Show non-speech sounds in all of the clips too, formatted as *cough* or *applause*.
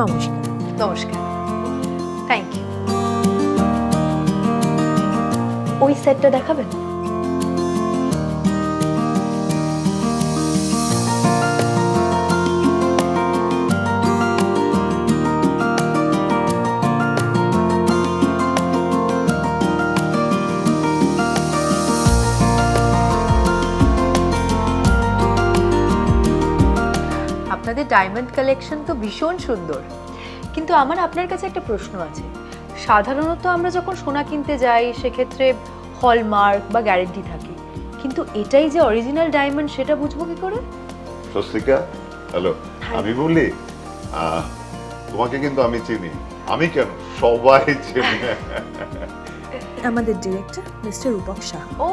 নমস্কার। নমস্কার। Thank you ওই সেটটা দেখাবেন? ডায়মন্ড কালেকশন তো ভীষণ সুন্দর। কিন্তু আমার আপনার কাছে একটা প্রশ্ন আছে। সাধারণত আমরা যখন সোনা কিনতে যাই সেক্ষেত্রে হলমার্ক বা গ্যারেন্টি থাকে। কিন্তু এটাই যে অরিজিনাল ডায়মন্ড সেটা বুঝব কি করে? স্বস্তিকা হ্যালো আমি বললি আহ, তোমাকে কিন্তু আমি চিনি। আমি কেন? সবাই চিনি। আমাদের ডিরেক্টর মিস্টার রূপক শাহ। ও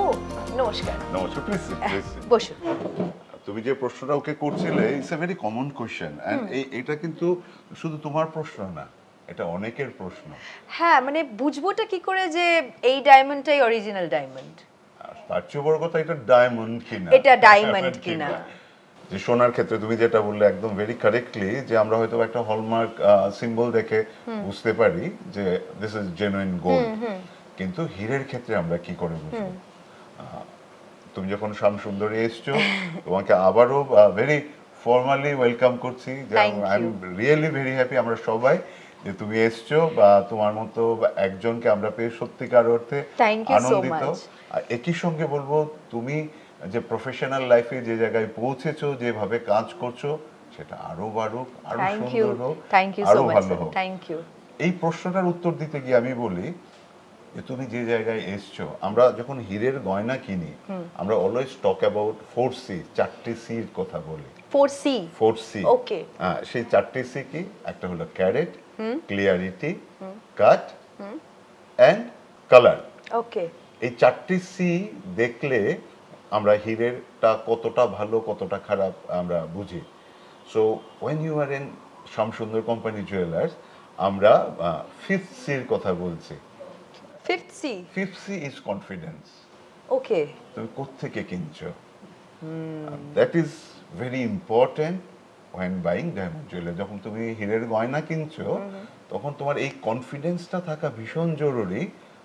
নমস্কার। নমস্কার প্লিজ প্লিজ বসুন। তুমি যে প্রশ্নটা ওকে করছিলে it's a very common question and এই এটা কিন্তু শুধু তোমার প্রশ্ন না এটা অনেকের প্রশ্ন। হ্যাঁ মানে বুঝবোটা কি করে যে এই ডায়মন্ডটাই অরিজিনাল ডায়মন্ড তার চেয়ে বড় কথা এটা ডায়মন্ড কিনা। এটা diamond *laughs* কিনা। যে সোনার ক্ষেত্রে তুমি যেটা বললে একদম ভেরি কারেক্টলি যে আমরা হয়তো একটা হলমার্ক সিম্বল দেখে বুঝতে পারি যে দিস ইজ জেনুইন গোল্ড কিন্তু হীরের ক্ষেত্রে আমরা কি করে বুঝব? তুমি যখন শাম সুন্দরী এসছো তোমাকে আবারও ভেরি ফর্মালি ওয়েলকাম করছি I am really very happy আমরা সবাই যে তুমি এসছো বা তোমার মতো একজনকে আমরা পেয়ে সত্যিকার অর্থে আনন্দিত। আর একই সঙ্গে বলব তুমি যে প্রফেশনাল লাইফে যে জায়গায় পৌঁছেছো যেভাবে কাজ করছ সেটা আরও বাড়ুক আরও সুন্দর হোক আরও ভালো হোক। এই প্রশ্নটার উত্তর দিতে গিয়ে আমি বলি যে তুমি যে জায়গায় এসছো আমরা যখন হীরের গয়না কিনি আমরা always talk about four C চারটি সির কথা বলি। Four C four C Okay. সেই চারটি সি কি? একটা হলো carat clarity cut and colour okay এই চারটি সি দেখলে আমরা হীরেরটা কতটা ভালো কতটা খারাপ আমরা বুঝি। So when you are in Shyamsundar company jewellers আমরা ফিফথ সির কথা বলছি। Fifth C fifth C is confidence okay তুমি কোত্থেকে কিনছো? That is very important when buying diamond jeweller যখন তুমি হীরের গয়না কিনছো তখন তোমার এই কনফিডেন্সটা থাকা ভীষণ জরুরি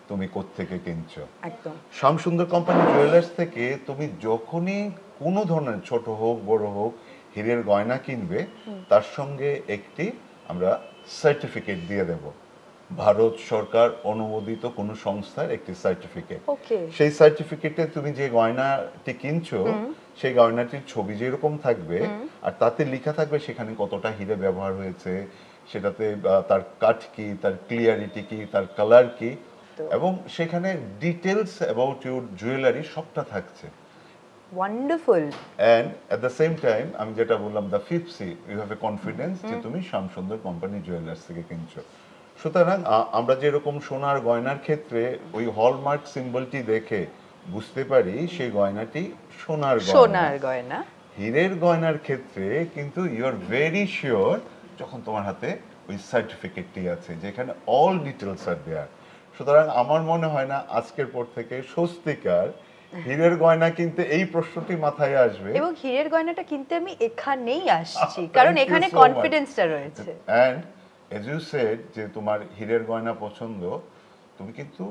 তুমি কোত্থেকে কিনছো। একদম। শ্যামসুন্দর কোম্পানি জুয়েলার্স থেকে তুমি যখনই কোনো ধরনের ছোট হোক বড় হোক হীরের গয়না কিনবে তার সঙ্গে একটি আমরা সার্টিফিকেট দিয়ে দেব। ভারত সরকার অনুমোদিত কোনো সংস্থার একটি সার্টিফিকেট সেই সার্টিফিকেটে তুমি যে গয়নাটি কিনছো সেই গয়নাটির ছবি যেরকম থাকবে আর তাতে লেখা থাকবে সেখানে কতটা হিরে ব্যবহার হয়েছে সেটাতে তার কাঠ কি তার ক্লিয়ারিটি কি তার কালার কি এবং সেখানে ডিটেলস অ্যাবাউট ইউর জুয়েলারি সবটা থাকছে। Wonderful and at the same time আমি যেটা বললাম the fifth C you have a confidence যে তুমি শ্যামসুন্দর কোম্পানি জুয়েলার্স থেকে কিনছো। সুতরাং আমরা যেরকম সোনার গয়নার ক্ষেত্রে ওই হলমার্ক সিম্বলটি দেখে বুঝতে পারি সেই গয়নাটি সোনার সোনার গয়না। হীরের গয়নার ক্ষেত্রে কিন্তু ইউ আর ভেরি শিওর যখন তোমার হাতে ওই সার্টিফিকেটটি আছে যেখানে অল ডিটেলস আর দেয়ার সুতরাং আমার মনে হয় না আজকের পর থেকে স্বস্তিকার হীরের গয়না কিনতে এই প্রশ্নটি মাথায় আসবে। এবং হীরের গয়নাটা কিনতে আমি এখানেই আসছি *laughs* কারণ এখানে কনফিডেন্সটা রয়েছে। অ্যান্ড এজ ইউ সেড যে তোমার হীরের গয়না পছন্দ তুমি কিন্তু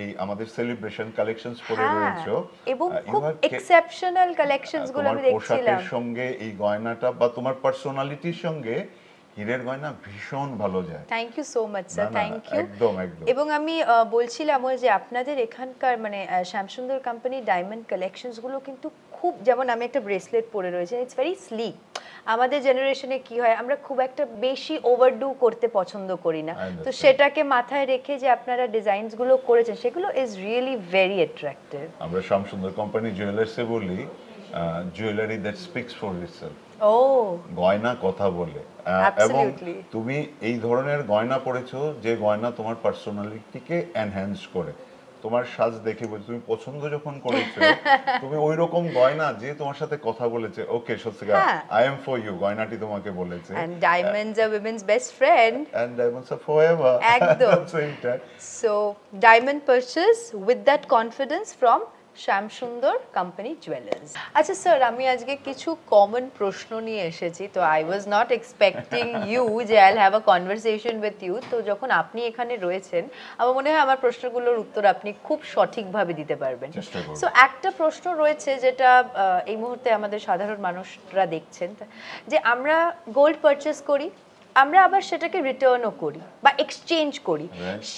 এই আমাদের সেলিব্রেশন কালেকশনস পরে হ্যাঁ রয়েছো। এবং খুব এক্সেপশনাল কালেকশনসগুলো আমি দেখছিলাম পোশাকের সঙ্গে এই গয়নাটা বা তোমার পার্সোনালিটির সঙ্গে হীরের গয়না ভীষণ ভালো যায়। Thank you so much sir thank you একদম একদম। এবং আমি বলছিলাম ওই যে আপনাদের এখানকার মানে শ্যামসুন্দর কোম্পানি ডায়মন্ড কালেকশনসগুলো কিন্তু খুব যেমন আমি একটা ব্রেসলেট পরে রয়েছে ইটস ভেরি স্লিক আমাদের জেনারেশনে কি হয় আমরা খুব একটা বেশি ওভারডু করতে পছন্দ করি না। তো সেটাকে মাথায় রেখে যে আপনারা ডিজাইনসগুলো করেছেন সেগুলো ইজ রিয়েলি ভেরি অ্যাট্রাক্টিভ আমরা শ্যামসুন্দর কোম্পানি জুয়েলার্সে বলি jewellery that speaks for itself ও গয়না কথা বলে। এবং তুমি এই ধরনের গয়না পরেছো যে গয়না তোমার পার্সোনালিটিকে এনহ্যান্স করে। তোমার সাজ দেখে বলছি তুমি পছন্দ যখন করেছ *laughs* তুমি ওই রকম গয়না যে তোমার সাথে কথা বলেছে ওকে সত্যিকার। আই এম ফর ইউ গয়নাটি তোমাকে বলেছে and diamonds are women's best friend and diamonds are forever একদম। So diamond purchase with that confidence from Shyamsundar company jewellers আচ্ছা স্যার আমি আজকে কিছু কমন প্রশ্ন নিয়ে এসেছি। তো I was not expecting you যে I have a conversation with you তো যখন আপনি এখানে রয়েছেন আমার মনে হয় আমার প্রশ্নগুলোর উত্তর আপনি খুব সঠিকভাবে দিতে পারবেন। সো একটা প্রশ্ন রয়েছে যেটা এই মুহূর্তে আমাদের সাধারণ মানুষরা দেখছেন যে আমরা গোল্ড পারচেস করি আমরা আবার সেটাকে রিটার্নও করি বা এক্সচেঞ্জ করি।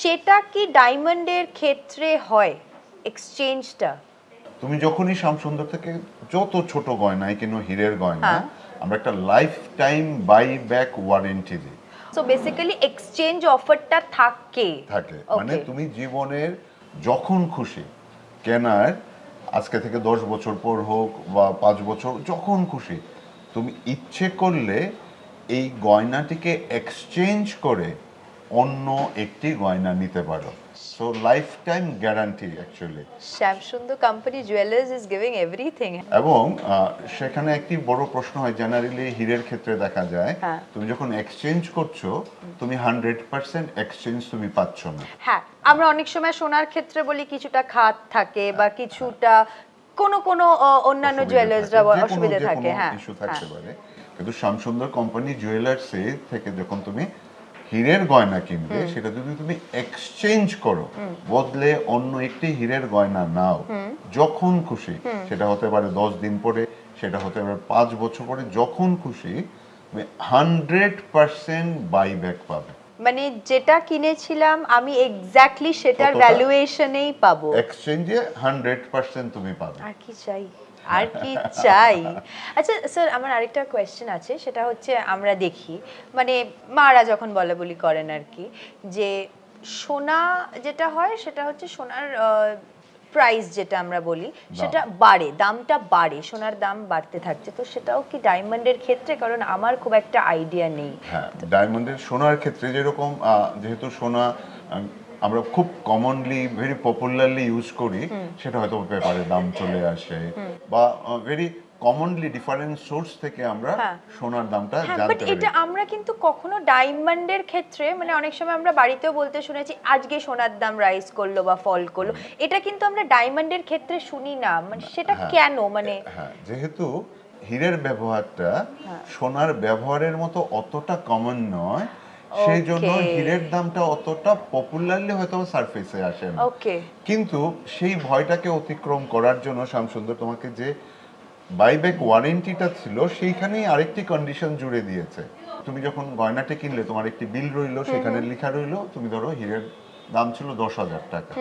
সেটা কি ডায়মন্ডের ক্ষেত্রে হয়? এক্সচেঞ্জটা তুমি যখনই শ্যামসুন্দর থেকে যত ছোট গয়না কিনো হীরের গয়না হ্যাঁ। আমরা একটা lifetime buy back warranty দিই। সো বেসিক্যালি এক্সচেঞ্জ অফারটা থাকে। থাকে। মানে তুমি জীবনের যখন খুশি কেনার আজকে থেকে দশ বছর পর হোক বা পাঁচ বছর যখন খুশি তুমি ইচ্ছে করলে এই গয়নাটিকে এক্সচেঞ্জ করে অন্য একটি গয়না নিতে পারো। Lifetime guarantee actually Shyamsundar company jewellers is giving everything এবং সেখানে একটি বড় প্রশ্ন হয় জেনারেলি হীরের ক্ষেত্রে দেখা যায় হ্যাঁ। তুমি যখন এক্সচেঞ্জ করছ তুমি হান্ড্রেড পার্সেন্ট এক্সচেঞ্জ তুমি পাচ্ছ না। হ্যাঁ আমরা অনেক সময় সোনার ক্ষেত্রে বলি কিছুটা খাত থাকে বা কিছুটা কোনো কোনো আহ, অন্যান্য জুয়েলার্সরা কোনো- অসুবিধা থাকে কোনো হ্যাঁ issue থাকতে হ্যাঁ। পারে। কিন্তু শ্যামসুন্দর কোম্পানি জুয়েলার্সে থেকে যখন তুমি হীরের গয়না কিনবে সেটা যদি তুমি এক্সচেঞ্জ করো বদলে অন্য একটি হীরের গয়না নাও যখন খুশি সেটা হতে পারে দশ দিন পরে সেটা হতে পারে পাঁচ বছর পরে যখন খুশি তুমি হান্ড্রেড পার্সেন্ট বাই ব্যাক পাবে। মানে যেটা কিনেছিলাম আমি এক্স্যাক্টলি সেটার ভ্যালুয়েশনেই পাবো। এক্সচেঞ্জে হান্ড্রেড পার্সেন্ট তুমি পাবে। আর কি চাই? আর কি চাই? আচ্ছা স্যার আমার আরেকটা কোয়েশ্চেন আছে সেটা হচ্ছে আমরা দেখি মানে মারা যখন বলা বলি করেন আর কি যে সোনা যেটা হয় সেটা হচ্ছে সোনার প্রাইস যেটা আমরা বলি সেটা বাড়ে দামটা বাড়ে সোনার দাম বাড়তে থাকছে তো সেটাও কি ডায়মন্ডের ক্ষেত্রে? কারণ আমার খুব একটা আইডিয়া নেই। হ্যাঁ ডায়মন্ডের সোনার ক্ষেত্রে যেরকম যেহেতু সোনা আমরা খুব কমনলি ভেরি পপুলারলি ইউজ করি সেটা হয়তো পেপারে দাম চলে আসে বা ভেরি কমনলি ডিফারেন্ট সোর্স থেকে আমরা হ্যাঁ। সোনার দামটা হ্যাঁ জানতে পারি। এটা আমরা কিন্তু কখনো ডায়মন্ডের ক্ষেত্রে মানে অনেক সময় আমরা বাড়িতেও বলতে শুনেছি আজকে সোনার দাম রাইজ করল বা ফল করল। এটা কিন্তু আমরা ডায়মন্ডের ক্ষেত্রে শুনি না। মানে সেটা হ্যাঁ। কেন? মানে যেহেতু হীরের ব্যবহারটা। সোনার ব্যবহারের মতো অতটা কমন নয় সেই জন্য. হীরের দামটা অতটা পপুলারলি হয়তো সারফেসে আসে না। ওকে কিন্তু সেই ভয়টাকে অতিক্রম করার জন্য শ্যামসুন্দর তোমাকে যে বাইব্যাক ওয়ারেন্টিটা ছিল সেইখানেই আরেকটি কন্ডিশন জুড়ে দিয়েছে। তুমি যখন গয়নাটি কিনলে তোমার একটি বিল রইল সেখানে লেখা রইল তুমি ধরো হীরের দাম ছিল দশ হাজার টাকা।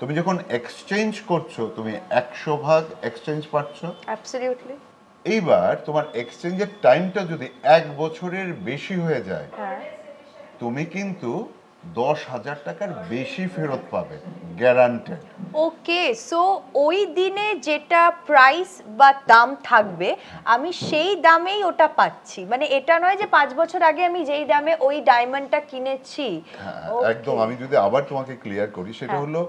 তুমি যখন এক্সচেঞ্জ করছ তুমি একশো ভাগ এক্সচেঞ্জ পাচ্ছ। অ্যাবসলিউটলি এইবার তোমার এক্সচেঞ্জের টাইমটা যদি এক বছরের বেশি হয়ে যায় হ্যাঁ। তুমি কিন্তু দশ হাজার টাকার বেশি ফেরত পাবে গ্যারান্টেড ওকে সো ওই দিনে যেটা প্রাইস বা দাম থাকবে আমি সেই দামেই ওটা পাচ্ছি। মানে এটা নয় যে পাঁচ বছর আগে আমি যেই দামে ওই ডায়মন্ডটা কিনেছি। হ্যাঁ, একদম। আমি যদি আবার তোমাকে ক্লিয়ার করি সেটা হ্যাঁ। হলো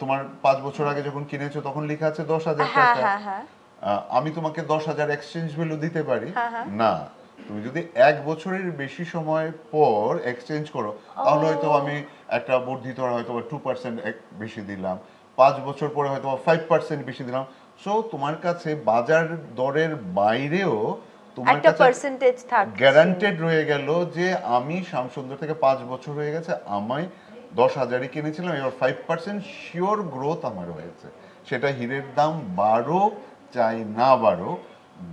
তোমার পাঁচ বছর আগে যখন কিনেছো তখন লেখা আছে দশ হাজার হ্যাঁ টাকা। হ্যাঁ হ্যাঁ। আমি তোমাকে দশ হাজার এক্সচেঞ্জ ভ্যালু দিতে পারি। না তুমি যদি এক বছরের বেশি সময় পর এক্সচেঞ্জ করো তাহলে হয়তো আমি একটা বর্ধিত হয়তো টু পার্সেন্ট বেশি দিলাম। পাঁচ বছর পরে হয়তো ফাইভ পার্সেন্ট বেশি দিলাম। সো তোমার কাছে বাজার দরের বাইরেও তোমার কাছে পার্সেন্টেজ থাকছে। গ্যারান্টেড রয়ে গেল যে আমি শ্যামসুন্দর থেকে পাঁচ বছর হয়ে গেছে আমায় দশ হাজারই কিনেছিলাম এবার ফাইভ পার্সেন্ট শিওর গ্রোথ আমার হয়েছে। সেটা হীরের দাম বারো চাই না বারো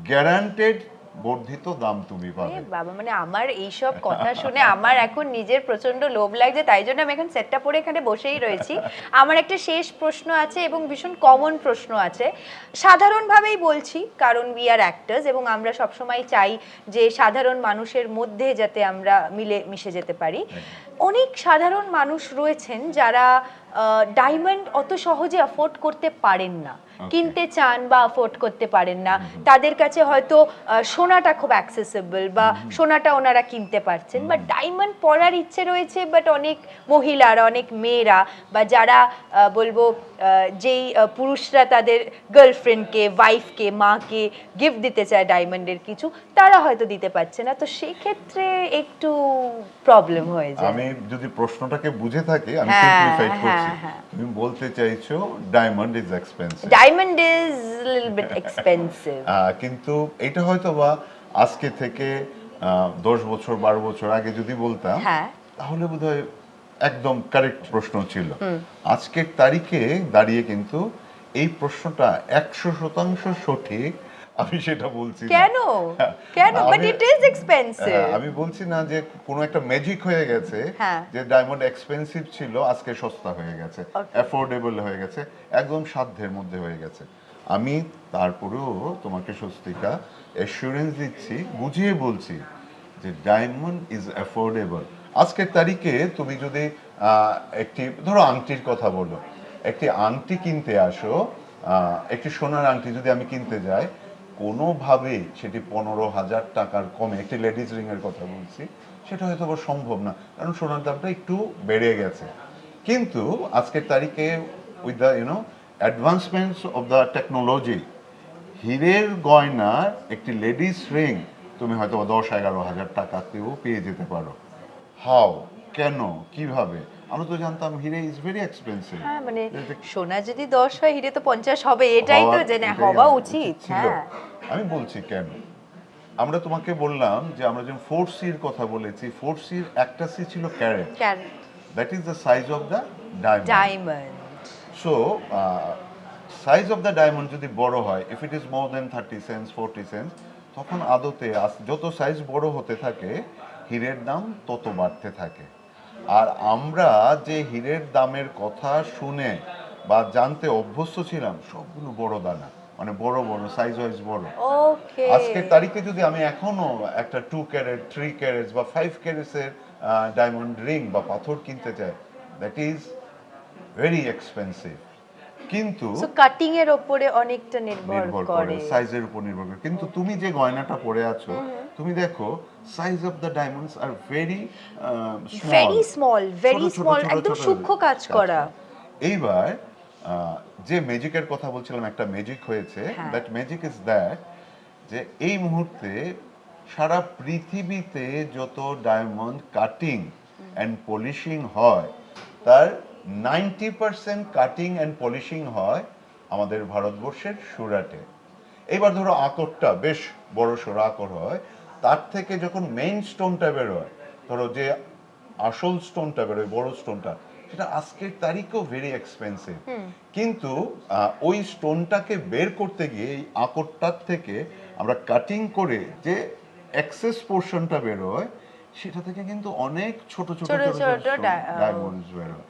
গ্যারান্টেড বর্ধিত দাম তুমি পাবে। বাবা মানে আমার এইসব কথা শুনে আমার এখন নিজের প্রচণ্ড লোভ লাগছে তাই জন্য আমি এখন সেটটা পরে এখানে বসেই রয়েছি। আমার একটা শেষ প্রশ্ন আছে এবং ভীষণ কমন প্রশ্ন আছে। সাধারণভাবেই বলছি কারণ উই আর অ্যাক্টার্স এবং আমরা সবসময় চাই যে সাধারণ মানুষের মধ্যে যাতে আমরা মিলে মিশে যেতে পারি। অনেক সাধারণ মানুষ রয়েছেন যারা ডায়মন্ড অত সহজে অ্যাফোর্ড করতে পারেন না। কিনতে চান বা অ্যাফোর্ড করতে পারেন না তাদের কাছে হয়তো সোনাটা খুব অ্যাক্সেসেবল বা সোনাটা ওনারা কিনতে পারছেন বা ডায়মন্ড পরার ইচ্ছে রয়েছে বাট অনেক মহিলারা অনেক মেয়েরা বা যারা বলব যেই পুরুষরা তাদের গার্লফ্রেন্ডকে ওয়াইফকে মাকে গিফট দিতে চায় ডায়মন্ডের কিছু তারা হয়তো দিতে পারছে না। তো সেক্ষেত্রে একটু প্রবলেম হয়ে যায়। আমি যদি প্রশ্নটাকে বুঝে থাকি আমি হ্যাঁ, সিম্পলিফাইড করছি। হ্যাঁ, হ্যাঁ। তুমি বলতে চাইছো diamond is expensive diamond is little bit expensive কিন্তু এটা হয়তো বা আজকে থেকে দশ বছর বারো বছর আগে যদি বলতাম হ্যাঁ। তাহলে বোধহয় একদম কারেক্ট প্রশ্ন ছিল। আজকের তারিখে দাঁড়িয়ে কিন্তু এই প্রশ্নটা একশো শতাংশ সঠিক আমি সেটা বলছি কেন? কেন? বাট ইট ইজ এক্সপেন্সিভ আমি বলছি না যে কোনো একটা ম্যাজিক হয়ে গেছে হ্যাঁ। যে ডায়মন্ড এক্সপেন্সিভ ছিল আজকে সস্তা হয়ে গেছে. অ্যাফোর্ডেবল হয়ে গেছে একদম সাধ্যের মধ্যে হয়ে গেছে। আমি তারপরেও তোমাকে স্বস্তিকা অ্যাসুরেন্স দিচ্ছি বুঝিয়ে বলছি যে ডায়মন্ড ইজ অ্যাফোর্ডেবল আজকের তারিখে তুমি যদি আহ, একটি ধরো আংটির কথা বলো একটি আংটি কিনতে আসো আহ, একটি সোনার আংটি যদি আমি কিনতে যাই কোনোভাবেই সেটি পনেরো হাজার টাকার কমে, একটি লেডিস রিং এর কথা বলছি, সেটা হয়তো সম্ভব না, কারণ সোনার দামটা একটু বেড়ে গেছে। কিন্তু আজকের তারিখে with the you know advancements of the technology হীরের গয়নার একটি লেডিস রিং, তুমি হয়তো দশ এগারো হাজার টাকাতেও পেয়ে যেতে পারো। হাও কেন? কীভাবে? আমরা তো জানতাম হিরে ইজ ভেরি এক্সপেন্সিভ হ্যাঁ মানে সোনা যদি দশ হয় হিরে তো পঞ্চাশ হবে এটাই তো জেনে হওয়া উচিত হ্যাঁ। আমি বলছি কেন? আমরা তোমাকে বললাম যে আমরা যখন ফোর সির কথা বলেছি ফোর সির একটা সি ছিল carat carat that is the size of the diamond diamond so size of the diamond যদি বড় হয় if it is more then thirty cents forty cents তখন আদতে যত সাইজ বড় হতে থাকে হীরের দাম তত বাড়তে থাকে। আর আমরা যে হীরের দামের কথা শুনে বা জানতে অভ্যস্ত ছিলাম সবগুলো বড় দানা। মানে বড় বড় সাইজ ওয়াইজ বড়। ওকে আজকের তারিখে যদি আমি এখনও একটা টু ক্যারেট থ্রি ক্যারেটস বা ফাইভ ক্যারেটসের ডায়মন্ড রিং বা পাথর কিনতে চাই দ্যাট ইজ ভেরি এক্সপেন্সিভ কিন্তু সো কাটিং এর উপরে অনেকটা নির্ভর করে সাইজের উপর নির্ভর করে। কিন্তু তুমি যে গয়নাটা পরে আছো তুমি দেখো size of the diamonds are very very small very small একদম সূক্ষ্ম কাজ করা। এইবার আহ, যে ম্যাজিকের কথা বলছিলাম একটা ম্যাজিক হয়েছে হ্যাঁ। দ্যাট ম্যাজিক ইজ দ্যাট যে এই মুহূর্তে সারা পৃথিবীতে যত ডায়মন্ড কাটিং অ্যান্ড পলিশিং হয় তার ninety percent cutting and polishing হয় আমাদের ভারতবর্ষের সুরাটে। এবার ধরো আকরটা বেশ বড় সড়ো আকর হয় তার থেকে যখন মেইন স্টোনটা বেরোয় ধরো যে আসল স্টোনটা বেরোয় বড় স্টোনটা সেটা আজকের তারিখেও ভেরি এক্সপেন্সিভ কিন্তু ওই স্টোনটাকে বের করতে গিয়ে এই আকরটার থেকে আমরা কাটিং করে যে এক্সেস পোর্শনটা বেরোয় সেটা থেকে কিন্তু অনেক ছোট ছোট ছোট ডায়মন্ডস বেরোয়।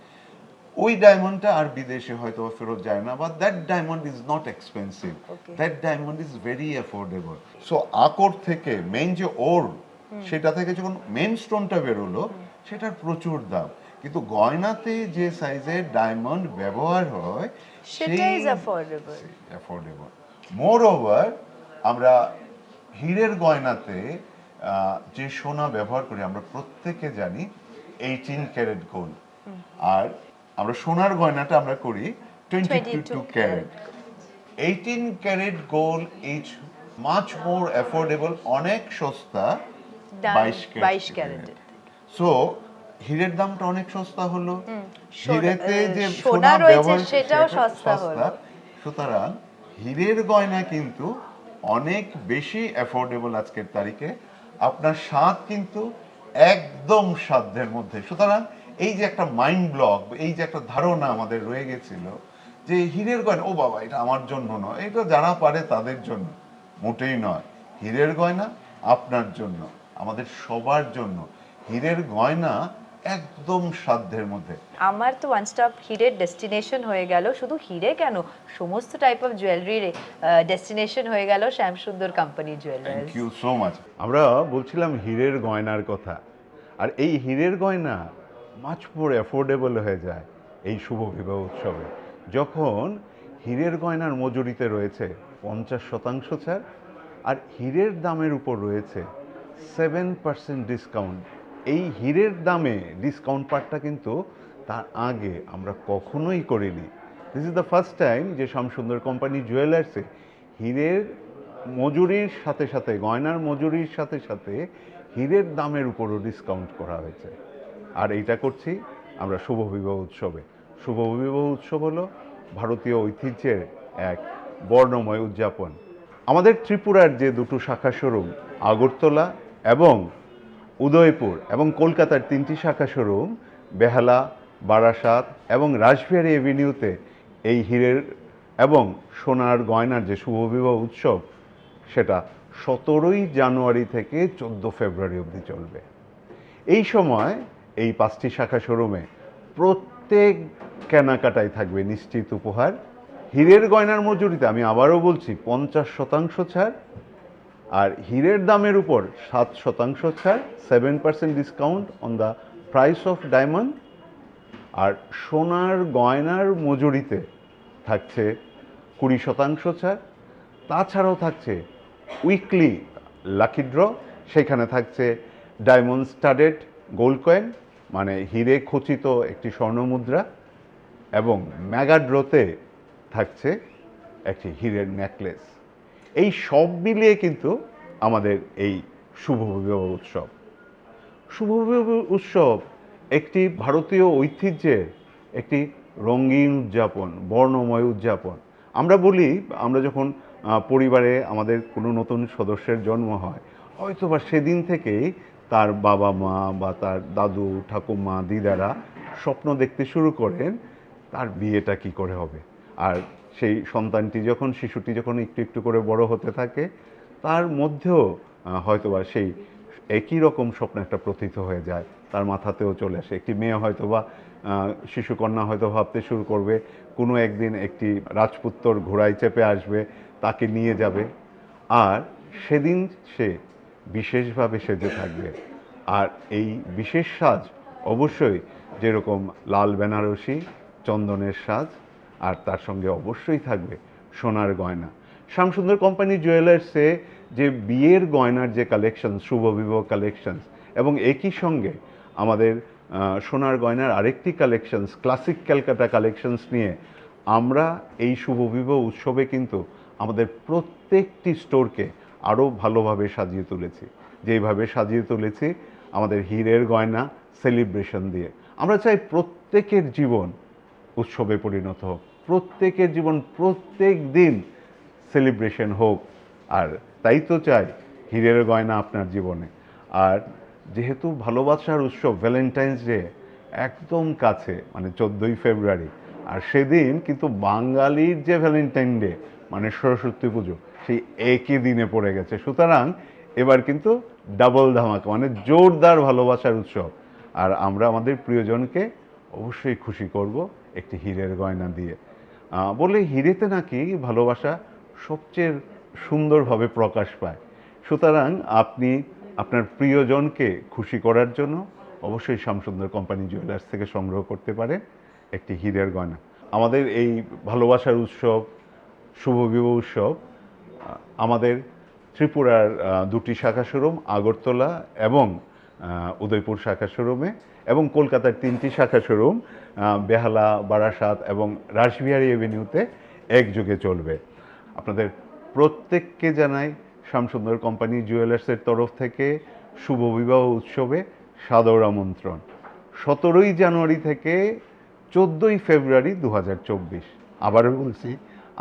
ওই ডায়মন্ডটা আর বিদেশে হয়তো ফেরত যায় না বা that diamond is not expensive. That diamond is very affordable so আকর থেকে মেইন যে ওর সেটা থেকে যখন মেন স্টোনটা বেরোলো সেটার প্রচুর দাম। কিন্তু গয়নাতে যে সাইজের ডায়মন্ড ব্যবহার হয় সেটা is affordable. Affordable moreover আমরা হীরের গয়নাতে যে সোনা ব্যবহার করি আমরা প্রত্যেকে জানি এইটিন ক্যারেট গোল্ড আর আমরা সোনার গয়নাটা আমরা করি twenty two carat eighteen carat gold is much more affordable অনেক সস্তা বাইশ 22 ক্যারেটের। সো হীরের দামটা অনেক সস্তা হলো। হীরেতে যে সোনা রয়েছে সেটাও সস্তা হলো। সুতরাং হীরের গয়না কিন্তু অনেক বেশি অ্যাফোর্ডেবল আজকের তারিখে। আপনার স্বাদ কিন্তু একদম সাধ্যের মধ্যে। সুতরাং এই যে একটা মাইন্ড ব্লক এই যে একটা ধারণা আমাদের রয়ে গেছিল যে হীরের গয়না ও বাবা এটা আমার জন্য নয় এটা যারা পারে তাদের জন্য। মোটেই নয় হীরের গয়না আপনার জন্য আমাদের সবার জন্য। হীরের গয়না একদম সাধ্যের মধ্যে। আমার তো ওয়ান স্টপ হিরের ডেস্টিনেশন হয়ে গেল শুধু হিরে কেন? সমস্ত টাইপ অফ জুয়েলারির ডেস্টিনেশন হয়ে গেল Shyamsundar company thank jewellers you so much আমরা বলছিলাম হীরের গয়নার কথা। আর এই হীরের গয়না মাছ মোর অ্যাফোর্ডেবল হয়ে যায় এই শুভ বিবাহ উৎসবে। যখন হীরের গয়নার মজুরিতে রয়েছে পঞ্চাশ শতাংশ ছাড় আর হীরের দামের উপর রয়েছে সেভেন পার্সেন্ট ডিসকাউন্ট এই হীরের দামে ডিসকাউন্ট পার্টটা কিন্তু তার আগে আমরা কখনোই করিনি। This is the first time যে শ্যামসুন্দর কোম্পানি জুয়েলার্সে হীরের মজুরির সাথে সাথে, গয়নার মজুরির সাথে সাথে হীরের দামের উপরও ডিসকাউন্ট করা হয়েছে। আর এইটা করছি আমরা শুভ বিবাহ উৎসবে। শুভ বিবাহ উৎসব হলো ভারতীয় ঐতিহ্যের এক বর্ণময় উদযাপন। আমাদের ত্রিপুরার যে দুটো শাখা শোরুম, আগরতলা এবং উদয়পুর এবং কলকাতার তিনটি শাখা শোরুম, বেহালা, বারাসাত এবং রাসবিহারী এভিনিউতে এই হীরের এবং সোনার গয়নার যে শুভবিবাহ উৎসব, সেটা সতেরোই জানুয়ারি থেকে চোদ্দ ফেব্রুয়ারি অবধি চলবে। এই সময় এই পাঁচটি শাখা শোরুমে প্রত্যেক কেনাকাটায় থাকবে নিশ্চিত উপহার। হীরের গয়নার মজুরিতে আমি আবারও বলছি, পঞ্চাশ শতাংশ ছাড়। আর হীরের দামের উপর সাত শতাংশ ছাড় seven percent discount on the price of diamond আর সোনার গয়নার মজুরিতে থাকছে কুড়ি শতাংশ ছাড়। তাছাড়াও থাকছে উইকলি লাকি ড্র সেখানে থাকছে ডায়মন্ড স্টাডেড গোল্ড কয়েন মানে হিরে খচিত একটি স্বর্ণমুদ্রা এবং ম্যাগাড্রোতে থাকছে একটি হীরের নেকলেস। এই সব মিলিয়ে কিন্তু আমাদের এই শুভ উৎসব। শুভ উৎসব একটি ভারতীয় ঐতিহ্যের একটি রঙিন উদযাপন, বর্ণময় উদযাপন। আমরা বলি, আমরা যখন পরিবারে আমাদের কোনো নতুন সদস্যের জন্ম হয় হয়তো বা সেদিন থেকেই তার বাবা মা বা তার দাদু, ঠাকুমা, দিদারা স্বপ্ন দেখতে শুরু করেন তার বিয়েটা কি করে হবে। আর সেই সন্তানটি যখন, শিশুটি যখন একটু একটু করে বড় হতে থাকে, তার মধ্যেও হয়তোবা সেই একই রকম স্বপ্ন একটা প্রথিত হয়ে যায়। তার মাথাতেও চলে আসে। একটি মেয়ে হয়তো বা শিশুকন্যা হয়তো ভাবতে শুরু করবে, কোনো একদিন একটি রাজপুত্তর ঘোড়ায় চেপে আসবে, তাকে নিয়ে যাবে। আর সেদিন সে বিশেষভাবে সেজে থাকবে। আর এই বিশেষ সাজ অবশ্যই যেরকম লাল বেনারসি, চন্দনের সাজ, আর তার সঙ্গে অবশ্যই থাকবে সোনার গয়না। শ্যামসুন্দর কোম্পানি জুয়েলার্সে যে বিয়ের গয়নার যে কালেকশন শুভ বিবাহ কালেকশন এবং একই সঙ্গে আমাদের সোনার গয়নার আরেকটি কালেকশনস ক্লাসিক ক্যালকাটা কালেকশনস নিয়ে আমরা এই শুভ বিবাহ উৎসবে কিন্তু আমাদের প্রত্যেকটি স্টোরকে আরও ভালোভাবে সাজিয়ে তুলেছি। যেইভাবে সাজিয়ে তুলেছি, আমাদের হীরের গয়না সেলিব্রেশন দিয়ে। আমরা চাই প্রত্যেকের জীবন উৎসবে পরিণত হোক। প্রত্যেকের জীবন প্রত্যেক দিন সেলিব্রেশন হোক। আর তাই তো চাই হীরের গয়না আপনার জীবনে। আর যেহেতু ভালোবাসার উৎসব ভ্যালেন্টাইন্স ডে একদম কাছে মানে চোদ্দোই ফেব্রুয়ারি। আর সেদিন কিন্তু বাঙালির যে ভ্যালেন্টাইন ডে মানে সরস্বতী পুজো সেই একই দিনে পড়ে গেছে। সুতরাং এবার কিন্তু ডাবল ধামাকা মানে জোরদার ভালোবাসার উৎসব। আর আমরা আমাদের প্রিয়জনকে অবশ্যই খুশি করব একটি হীরের গয়না দিয়ে। বলে হিরেতে নাকি ভালোবাসা সবচেয়ে সুন্দরভাবে প্রকাশ পায়। সুতরাং আপনি আপনার প্রিয়জনকে খুশি করার জন্য অবশ্যই শ্যামসুন্দর কোম্পানি জুয়েলার্স থেকে সংগ্রহ করতে পারে একটি হীরের গয়না। আমাদের এই ভালোবাসার উৎসব, শুভ বিবাহ উৎসব আমাদের ত্রিপুরার দুটি শাখা শোরুম, আগরতলা এবং উদয়পুর শাখা শোরুমে এবং কলকাতার তিনটি শাখা শোরুম বেহালা, বারাসাত এবং রাসবিহারী এভিনিউতে একযোগে চলবে। আপনাদের প্রত্যেককে জানাই শ্যামসুন্দর কোম্পানি জুয়েলার্সের তরফ থেকে শুভ বিবাহ উৎসবে সাদর আমন্ত্রণ। সতেরোই জানুয়ারি থেকে চোদ্দোই ফেব্রুয়ারি দু হাজার চব্বিশ। আবারও বলছি,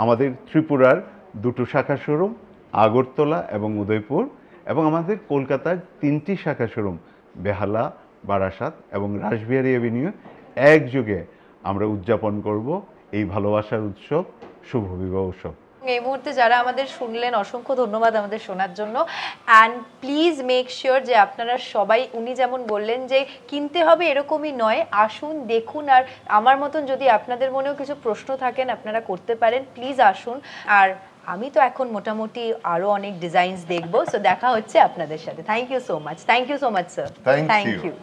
আমাদের ত্রিপুরার দুটো শাখা শোরুম, আগরতলা এবং উদয়পুর, এবং আমাদের কলকাতার তিনটি শাখা শোরুম, বেহালা, বারাসাত এবং রাসবিহারী এভিনিউ। একযোগে আমরা উদযাপন করব এই ভালোবাসার উৎসব, শুভ বিবাহ উৎসব। এই মুহূর্তে যারা আমাদের শুনলেন, অসংখ্য ধন্যবাদ আমাদের শোনার জন্য। অ্যান্ড প্লিজ মেক শিওর যে আপনারা সবাই, উনি যেমন বললেন যে কিনতে হবে এরকমই নয়, আসুন, দেখুন। আর আমার মতন যদি আপনাদের মনেও কিছু প্রশ্ন থাকেন, আপনারা করতে পারেন। প্লিজ আসুন। আর আমি তো এখন মোটামুটি আরও অনেক ডিজাইনস দেখব সো দেখা হচ্ছে আপনাদের সাথে। Thank you so much thank you so much sir thank you